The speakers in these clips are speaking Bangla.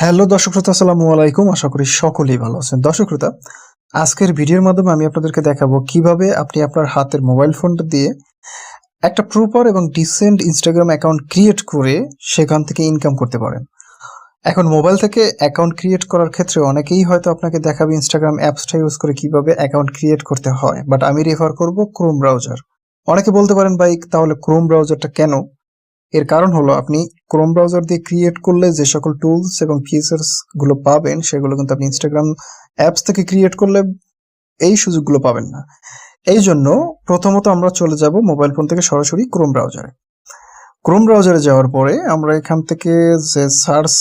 হ্যালো দর্শক শ্রোতা, আসসালামু আলাইকুম। আশা করি সকলেই ভালো আছেন। দর্শক শ্রোতা, আজকের ভিডিওর মাধ্যমে আমি আপনাদেরকে দেখাবো কীভাবে আপনি আপনার হাতের মোবাইল ফোনটা দিয়ে একটা প্রপার এবং ডিসেন্ট ইনস্টাগ্রাম অ্যাকাউন্ট ক্রিয়েট করে সেখান থেকে ইনকাম করতে পারেন। এখন মোবাইল থেকে অ্যাকাউন্ট ক্রিয়েট করার ক্ষেত্রে অনেকেই হয়তো আপনাকে দেখাবে ইনস্টাগ্রাম অ্যাপসটা ইউজ করে কীভাবে অ্যাকাউন্ট ক্রিয়েট করতে হয়। বাট আমি রেফার করব ক্রোম ব্রাউজার অনেকে বলতে পারেন, ভাই, তাহলে ক্রোম ব্রাউজারটা কেন? এর কারণ হলো আপনি ক্রোম ব্রাউজার দিয়ে ক্রিয়েট করলে যে সকল টুলস এবং ফিচার্সগুলো পাবেন, সেগুলো কিন্তু আপনি ইনস্টাগ্রাম অ্যাপস থেকে ক্রিয়েট করলে এই সুযোগগুলো পাবেন না। এই জন্য প্রথমত আমরা চলে যাব মোবাইল ফোন থেকে সরাসরি ক্রোম ব্রাউজারে ক্রোম ব্রাউজারে যাওয়ার পরে আমরা এখান থেকে যে সার্চ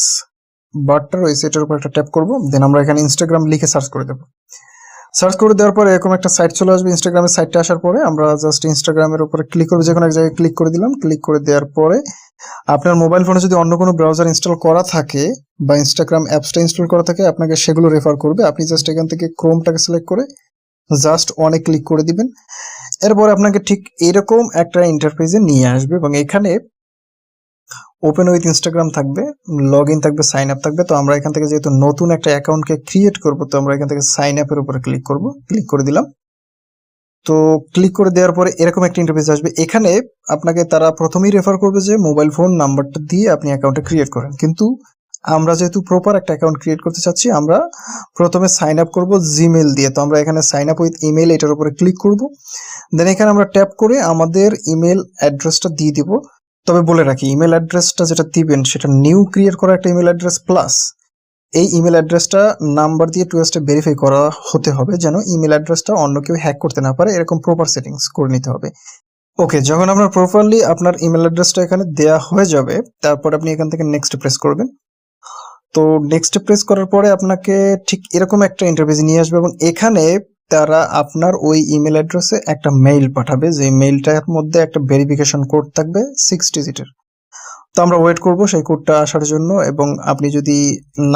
বারটা রয়েছে, এটার উপর একটা ট্যাপ করব দেন আমরা এখানে ইনস্টাগ্রাম লিখে সার্চ করে দেবো। সার্চ করে দেওয়ার পরে এরকম একটা সাইট চলে আসবে ইনস্টাগ্রামের সাইটটা আসার পরে। আমরা জাস্ট ইনস্টাগ্রামের উপরে ক্লিক করব যে কোনো এক জায়গায় ক্লিক করে দিলাম। ক্লিক করে দেওয়ার পরে আপনার মোবাইল ফোনে যদি অন্য কোনো ব্রাউজার ইনস্টল করা থাকে বা ইনস্টাগ্রাম অ্যাপসটা ইনস্টল করা থাকে, আপনাকে সেগুলো রেফার করবে। আপনি জাস্ট এখান থেকে ক্রোমটাকে সিলেক্ট করে জাস্ট অনে ক্লিক করে দিবেন। এরপরে আপনাকে ঠিক এরকম একটা ইন্টারফেসে নিয়ে আসবে এবং এখানে ওপেন উইথ ইনস্টাগ্রাম থাকবে লগ ইন থাকবে সাইন আপ থাকবে। তো আমরা এখান থেকে যেহেতু নতুন একটা অ্যাকাউন্টকে ক্রিয়েট করব, তো আমরা এখান থেকে সাইন আপের উপরে ক্লিক করব ক্লিক করে দিলাম। তো ক্লিক করে দেওয়ার পরে এরকম একটা ইন্টারফেস আসবে। এখানে আপনাকে তারা প্রথমেই রেফার করবে যে মোবাইল ফোন নাম্বারটা দিয়ে আপনি অ্যাকাউন্টটা ক্রিয়েট করেন। কিন্তু আমরা যেহেতু প্রপার একটা অ্যাকাউন্ট ক্রিয়েট করতে চাচ্ছি, আমরা প্রথমে সাইন আপ করব জিমেল দিয়ে। তো আমরা এখানে সাইন আপ উইথ ইমেল এটার উপরে ক্লিক করব। দেন এখানে আমরা ট্যাপ করে আমাদের ইমেল অ্যাড্রেসটা দিয়ে দিব। তবে বলে রাখি ইমেল অ্যাড্রেসটা যেটা দিবেন সেটা নিউ ক্রিয়েট করা একটা ইমেল অ্যাড্রেস প্লাস এই ইমেল অ্যাড্রেসটা নাম্বার দিয়ে টু স্টেপ ভেরিফাই করা হতে হবে যেন ইমেল অ্যাড্রেসটা অন্য কেউ হ্যাক করতে না পারে, এরকম প্রপার সেটিংস করে নিতে হবে। ওকে যখন আপনার প্রপারলি আপনার ইমেল অ্যাড্রেসটা এখানে দেয়া হয়ে যাবে, তারপর আপনি এখান থেকে নেক্সট প্রেস করবেন। তো নেক্সট প্রেস করার পরে আপনাকে ঠিক এরকম একটা ইন্টারভিউ নিয়ে আসবে এবং এখানে তারা আপনার ওই ইমেল অ্যাড্রেসে একটা মেইল পাঠাবে, যে মেইলটার মধ্যে একটা ভেরিফিকেশন কোড থাকবে সিক্স ডিজিটের তো আমরা ওয়েট করব সেই কোডটা আসার জন্য এবং আপনি যদি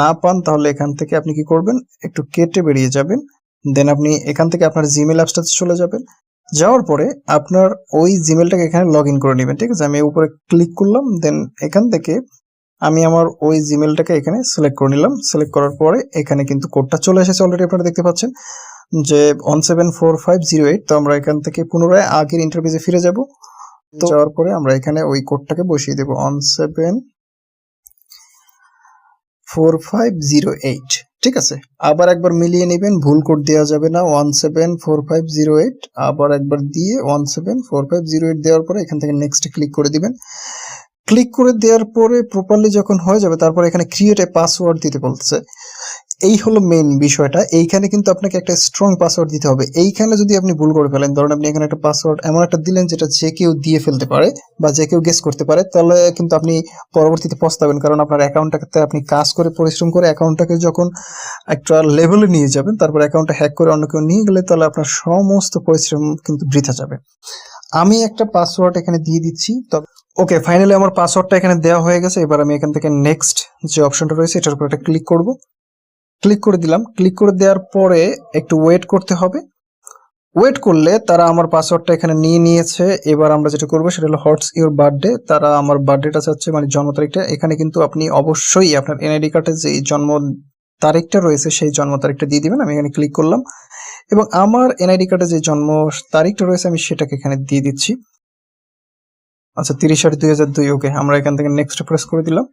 না পান তাহলে এখান থেকে আপনি কি করবেন? একটু কেটে বেরিয়ে যাবেন দেন আপনি এখান থেকে আপনার জিমেল অ্যাপসটাতে চলে যাবেন। যাওয়ার পরে আপনার ওই জিমেলটাকে এখানে লগ করে নেবেন, ঠিক আছে? আমি উপরে ক্লিক করলাম দেন এখান থেকে আমি আমার ওই জিমেলটাকে এখানে সিলেক্ট করে নিলাম। সিলেক্ট করার পরে এখানে কিন্তু কোডটা চলে এসেছে অলরেডি আপনারা দেখতে পাচ্ছেন যে one seven four five zero eight তো আমরা এখান থেকে পুনরায় আগের ইন্টারভিউতে ফিরে যাব। তো যাওয়ার পরে আমরা এখানে ওই কোডটাকে বসিয়ে দেবো one seven four five zero eight ঠিক আছে? আবার একবার মিলিয়ে নেবেন, ভুল কোড দেওয়া যাবে না। One seven four five zero eight আবার একবার দিয়ে one seven four five zero eight দেওয়ার পরে এখান থেকে নেক্সট ক্লিক করে দিবেন। ক্লিক করে দেওয়ার পরে প্রপারলি যখন হয়ে যাবে, তারপর এখানে ক্রিয়েট এ পাসওয়ার্ড দিতে বলছে এই হলো মেন বিষয়টা। এইখানে কিন্তু আপনাকে একটা স্ট্রং পাসওয়ার্ড দিতে হবে। এইখানে যদি আপনি ভুল করে ফেলেন, ধরুন আপনি এখানে একটা পাসওয়ার্ড এমন একটা দিলেন যেটা যে কেউ দিয়ে ফেলতে পারে বা যে কেউ গেস করতে পারে, তাহলে কিন্তু আপনি পরবর্তীতে পস্তাবেন। কারণ আপনার অ্যাকাউন্টটাকে আপনি কাজ করে, পরিশ্রম করে অ্যাকাউন্টটাকে যখন একটা লেভেলে নিয়ে যাবেন, তারপর অ্যাকাউন্টটা হ্যাক করে অন্য কেউ নিয়ে গেলে তাহলে আপনার সমস্ত পরিশ্রম কিন্তু বৃথা যাবে। আমি একটা পাসওয়ার্ড এখানে দিয়ে দিচ্ছি, তবে ওকে ফাইনালি আমার পাসওয়ার্ডটা এখানে দেওয়া হয়ে গেছে, এবার আমি এখান থেকে নেক্সট যে অপশনটা রয়েছে, এটার উপর একটা ক্লিক করব। ক্লিক করে দিলাম ক্লিক করে দেওয়ার পরে একটু ওয়েট করতে হবে। ওয়েট করলে তারা আমার পাসওয়ার্ডটা এখানে নিয়ে নিয়েছে, এবার আমরা যেটা করব সেটা হলো হটস ইউর বার্থডে তারা আমার বার্থডেটা চাচ্ছে মানে জন্ম তারিখটা। এখানে কিন্তু আপনি অবশ্যই আপনার এনআইডি কার্ডে যে জন্ম তারিখটা রয়েছে, সেই জন্ম তারিখটা দিয়ে দিবেন। আমি এখানে ক্লিক করলাম। এবং আমার এনআইডি কার্ডে যে জন্ম তারিখটা রয়েছে, আমি সেটাকে এখানে দিয়ে দিচ্ছি। আচ্ছা তিরিশ আট দুই হাজার দুই ওকে আমরা এখান থেকে নেক্সট প্রেস করে দিলাম।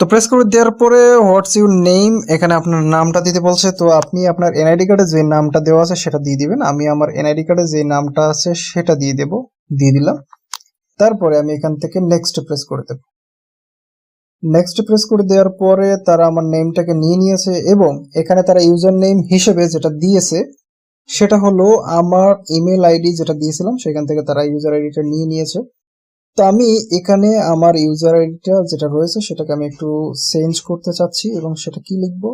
তো প্রেস করে দেওয়ার পরে হোয়াটস ইউর নেম এখানে আপনার নামটা দিতে বলছে, তো আপনি আপনার এনআইডি কার্ডে যে নামটা দেওয়া আছে, সেটা দিয়ে দিবেন। আমি আমার এনআইডি কার্ডে যে নামটা আছে, সেটা দিয়ে দেব, দিয়ে দিলাম। তারপরে আমি এখান থেকে নেক্সট প্রেস করে দেব। নেক্সট প্রেস করে দেওয়ার পরে তারা আমার নেমটাকে নিয়ে নিয়েছে এবং এখানে তারা ইউজার নেম হিসেবে যেটা দিয়েছে, সেটা হলো আমার ইমেল আইডি যেটা দিয়েছিলাম, সেখান থেকে তারা ইউজার আইডিটা নিয়ে নিয়েছে। তো আমি এখানে আমার ইউজার আইডিটা যেটা রয়েছে, সেটাকে আমি একটু চেঞ্জ করতে চাচ্ছি এবং সেটা কি লিখব?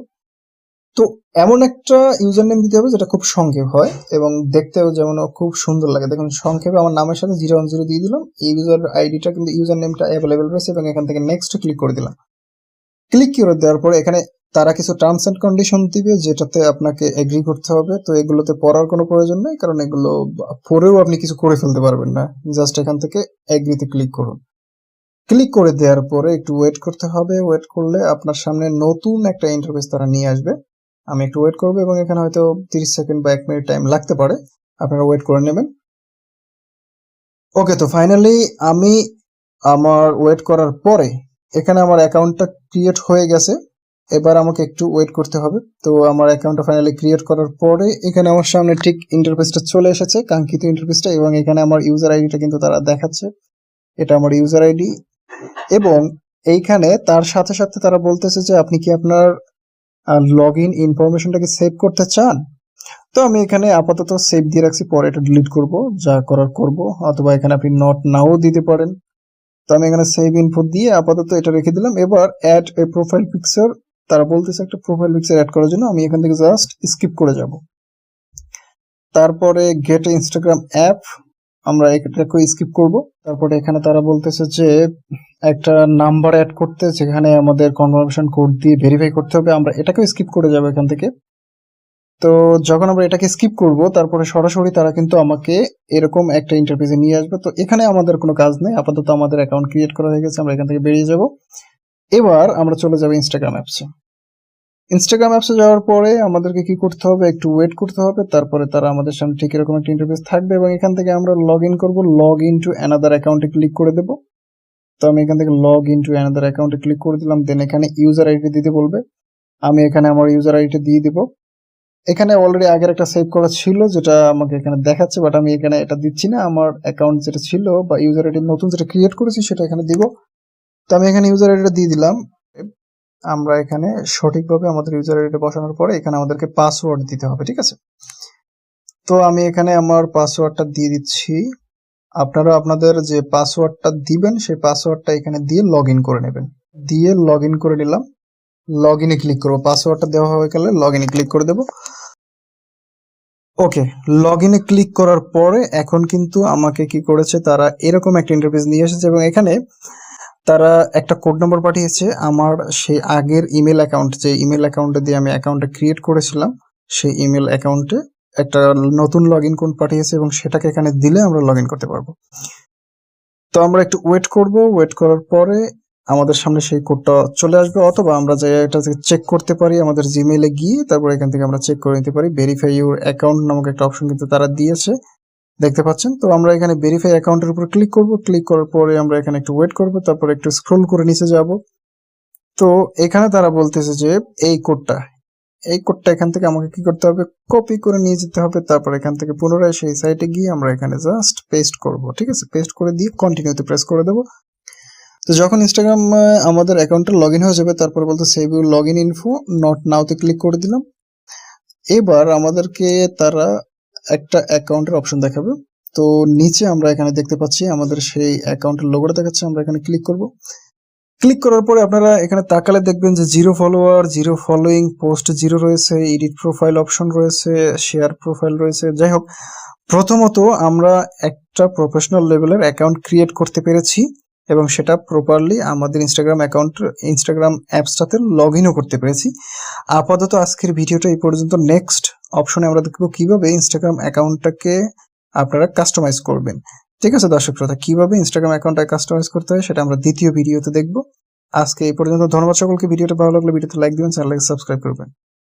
তো এমন একটা ইউজার নেম দিতে হবে যেটা খুব সংক্ষেপ হয় এবং দেখতেও যেমন খুব সুন্দর লাগে। দেখুন, সংক্ষেপে আমার নামের সাথে জিরো ওয়ান জিরো দিয়ে দিলাম। এই ইউজার আইডিটা কিন্তু ইউজার নেমটা অ্যাভেলেবেল রয়েছে এবং এখান থেকে নেক্সট ক্লিক করে দিলাম। ক্লিক করে দেওয়ার পরে এখানে তারা কিছু টার্মস এন্ড কন্ডিশন দিবে যেটাতে আপনাকে এগ্রি করতে হবে। তো এগুলোতে পড়ার কোনো প্রয়োজন নেই, কারণ এগুলো পরেও আপনি কিছু করে ফেলতে পারবেন না। জাস্ট এখান থেকে এগ্রিতে ক্লিক করুন। ক্লিক করে দেওয়ার পরে একটু ওয়েট করতে হবে। ওয়েট করলে আপনার সামনে নতুন একটা ইন্টারফেস তারা নিয়ে আসবে। আমি একটু ওয়েট করব এবং এখানে হয়তো তিরিশ সেকেন্ড বা এক মিনিট টাইম লাগতে পারে। আপনারা ওয়েট করে নেবেন। ওকে তো ফাইনালি আমি আমার ওয়েট করার পরে এখানে আমার অ্যাকাউন্টটা ক্রিয়েট হয়ে গেছে। এবার আমাকে একটু ওয়েট করতে হবে। তো আমার অ্যাকাউন্টটা ফাইনালি ক্রিয়েট করার পরে এখানে আমার সামনে ঠিক ইন্টারফেসটা চলে এসেছে, কাঙ্ক্ষিত ইন্টারফেসটা এবং এখানে আমার ইউজার আইডিটা কিন্তু তারা দেখাচ্ছে। এটা আমার ইউজার আইডি এবং এইখানে তার সাথে সাথে তারা বলতেছে যে আপনি কি আপনার লগ ইন ইনফরমেশনটাকে সেভ করতে চান, তো আমি এখানে আপাতত সেভ দিয়ে রাখছি, পরে এটা ডিলিট করব, যা করার করব, অথবা এখানে আপনি নট নাও দিতে পারেন। তো আমি এখানে সেভ ইনফো দিয়ে আপাতত এটা রেখে দিলাম। এবার অ্যাড এ প্রোফাইল পিকচার তারা বলতেছে একটা প্রোফাইল পিকচার অ্যাড করার জন্য, আমি এখান থেকে জাস্ট স্কিপ করে যাব। তারপরে গেট ইনস্টাগ্রাম অ্যাপ আমরা এটাকে স্কিপ করব। তারপরে এখানে তারা বলতেছে যে, একটা নাম্বার অ্যাড করতে যেখানে আমাদের কনফার্মেশন কোড দিয়ে ভেরিফাই করতে হবে। আমরা এটাকেও স্কিপ করে যাব এখান থেকে। তো যখন আমরা এটাকে স্কিপ করব, তারপরে সরাসরি তারা কিন্তু আমাকে এরকম একটা ইন্টারফেসে নিয়ে আসবে। তো এখানে আমাদের কোনো কাজ নেই। আপাতত আমাদের অ্যাকাউন্ট ক্রিয়েট করা হয়ে গেছে। আমরা এখান থেকে বেরিয়ে যাব। এবার আমরা চলে যাব ইনস্টাগ্রাম অ্যাপসে ইনস্টাগ্রাম অ্যাপসে যাওয়ার পরে আমাদেরকে কি করতে হবে? একটু ওয়েট করতে হবে। তারপরে তারা আমাদের সামনে ঠিক এরকম একটা ইন্টারফেস থাকবে এবং এখান থেকে আমরা লগ ইন করব। লগ ইন টু অ্যানাদার অ্যাকাউন্টে ক্লিক করে দেবো। তো আমি এখান থেকে লগ ইন টু অ্যানাদার অ্যাকাউন্টে ক্লিক করে দিলাম। দেন এখানে ইউজার আইডি দিতে বলবে। আমি এখানে আমার ইউজার আইডিটা দিয়ে দেবো। এখানে অলরেডি আগের একটা সেভ করা ছিল, যেটা আমাকে এখানে দেখাচ্ছে বাট আমি এখানে এটা দিচ্ছি না। আমার অ্যাকাউন্ট যেটা ছিল বা ইউজার আইডি নতুন যেটা ক্রিয়েট করেছি, সেটা এখানে দিব। তো আমি এখানে ইউজার আইডিটা দিয়ে দিলাম। আমরা এখানে সঠিকভাবে আমাদের ইউজার আইডি বসানোর পরে এখানে আমাদেরকে পাসওয়ার্ড দিতে হবে, ঠিক আছে? তো আমি এখানে আমার পাসওয়ার্ডটা দিয়ে দিচ্ছি। আপনারা আপনাদের যে পাসওয়ার্ডটা দিবেন, সেই পাসওয়ার্ডটা এখানে দিয়ে লগ করে নেবেন। দিয়ে লগ করে নিলাম। লগ ইনে ক্লিক করব। পাসওয়ার্ডটা দেওয়া হয়ে গেলে লগ ইনে ক্লিক করে দেবো। ওকে লগ ইনে ক্লিক করার পরে এখন কিন্তু আমাকে কি করেছে, তারা এরকম একটা ইন্টারফেস নিয়ে এসেছে এবং এখানে তারা একটা কোড নম্বর পাঠিয়েছে। আমার সেই আগের ইমেল অ্যাকাউন্ট যে ইমেল অ্যাকাউন্টে দিয়ে আমি অ্যাকাউন্টটা ক্রিয়েট করেছিলাম, সেই ইমেল অ্যাকাউন্টে একটা নতুন লগ ইন কোড পাঠিয়েছে এবং সেটাকে এখানে দিলে আমরা লগ করতে পারব। তো আমরা একটু ওয়েট করব। ওয়েট করার পরে আমাদের সামনে সেই কোডটা চলে আসবে অথবা আমরা যে এটা চেক করতে পারি আমাদের জিমেইলে গিয়ে তারপর এখান থেকে আমরা চেক করে নিতে পারি। ভেরিফাই ইউর অ্যাকাউন্ট নামক একটা অপশন কিন্তু তারা দিয়েছে। দেখতে পাচ্ছেন? তো আমরা এখানে ভেরিফাই অ্যাকাউন্টের উপর ক্লিক করব। ক্লিক করার পরে আমরা এখানে একটু ওয়েট করব, তারপর একটু স্ক্রোল করে নিচে যাব। তো এখানে তারা বলতেছে যে, এই কোডটা এই কোডটা এখান থেকে আমাকে কি করতে হবে? কপি করে নিয়ে যেতে হবে। তারপর এখান থেকে পুনরায় সেই সাইটে গিয়ে আমরা এখানে জাস্ট পেস্ট করব, ঠিক আছে? পেস্ট করে দিয়ে কন্টিনিউতে প্রেস করে দেবো। তো যখন ইনস্টাগ্রাম আমাদের অ্যাকাউন্টে লগ ইন হয়ে যাবে, তারপর বলতে save you log in info not নাওতে click করে দিলাম। এবার আমাদেরকে তারা একটা অ্যাকাউন্টের অপশন দেখাবে। তো নিচে আমরা এখানে দেখতে পাচ্ছি আমাদের সেই অ্যাকাউন্টের লোগোটা দেখাচ্ছে, আমরা এখানে ক্লিক করব। ক্লিক করার পরে আপনারা এখানে তাকালে দেখবেন যে zero follower zero following post zero রয়েছে এডিট প্রোফাইল অপশন রয়েছে শেয়ার প্রোফাইল রয়েছে। যাই হোক, প্রথমত আমরা একটা প্রফেশনাল লেভেলের অ্যাকাউন্ট ক্রিয়েট করতে পেরেছি। এবং সেটা প্রপারলি আমাদের ইনস্টাগ্রাম অ্যাকাউন্ট ইনস্টাগ্রাম অ্যাপসটাতে লগ ইনও করতে পেরেছি। আপাতত আজকের ভিডিওটা এই পর্যন্ত। নেক্সট অপশনে আমরা দেখব কীভাবে ইনস্টাগ্রাম অ্যাকাউন্টটাকে আপনারা কাস্টমাইজ করবেন। ঠিক আছে, দর্শক শ্রোতা, কীভাবে ইনস্টাগ্রাম অ্যাকাউন্টটা কাস্টমাইজ করতে হয় সেটা আমরা দ্বিতীয় ভিডিওতে দেখব। আজকে এই পর্যন্ত। ধন্যবাদ সকলকে। ভিডিওটা ভালো লাগলে ভিডিওতে লাইক দিবেন চ্যানেলকে সাবস্ক্রাইব করবেন।